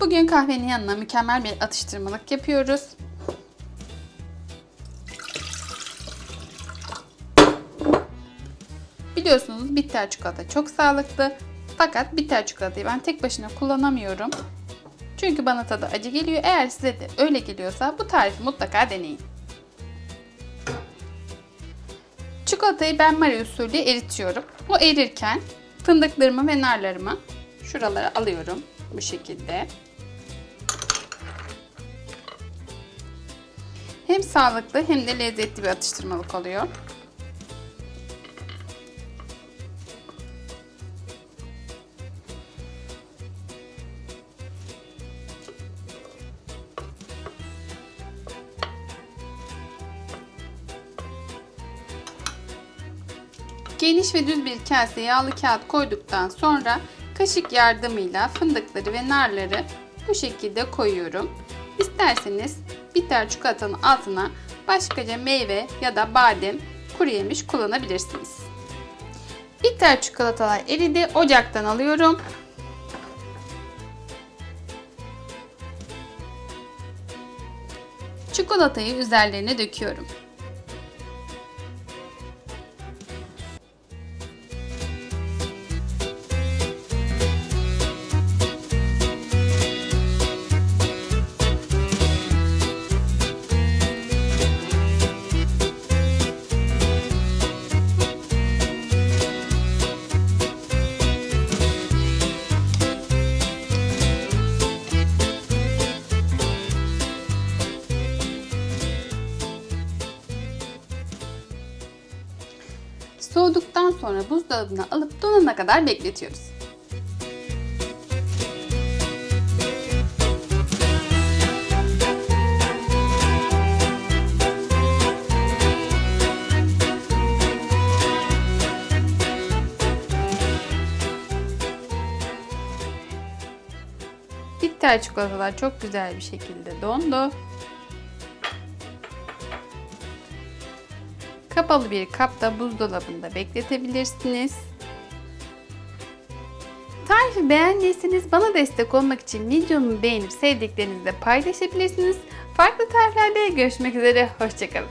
Bugün kahvenin yanına mükemmel bir atıştırmalık yapıyoruz. Biliyorsunuz bitter çikolata çok sağlıklı. Fakat bitter çikolatayı ben tek başına kullanamıyorum. Çünkü bana tadı acı geliyor. Eğer size de öyle geliyorsa bu tarifi mutlaka deneyin. Çikolatayı ben Marie usulü eritiyorum. O erirken fındıklarımı ve narlarımı şuralara alıyorum bu şekilde. Hem sağlıklı hem de lezzetli bir atıştırmalık oluyor. Geniş ve düz bir kase yağlı kağıt koyduktan sonra kaşık yardımıyla fındıkları ve narları bu şekilde koyuyorum. İsterseniz bitter çikolatanın altına başkaca meyve ya da badem, kuru yemiş kullanabilirsiniz. Bitter çikolatalar eridi. Ocaktan alıyorum. Çikolatayı üzerlerine döküyorum. Soğuduktan sonra buzdolabına alıp donana kadar bekletiyoruz. Bitter çikolatalar çok güzel bir şekilde dondu. Kapalı bir kapta buzdolabında bekletebilirsiniz. Tarifi beğendiyseniz bana destek olmak için videomu beğenip sevdiklerinizle paylaşabilirsiniz. Farklı tariflerde görüşmek üzere, hoşçakalın.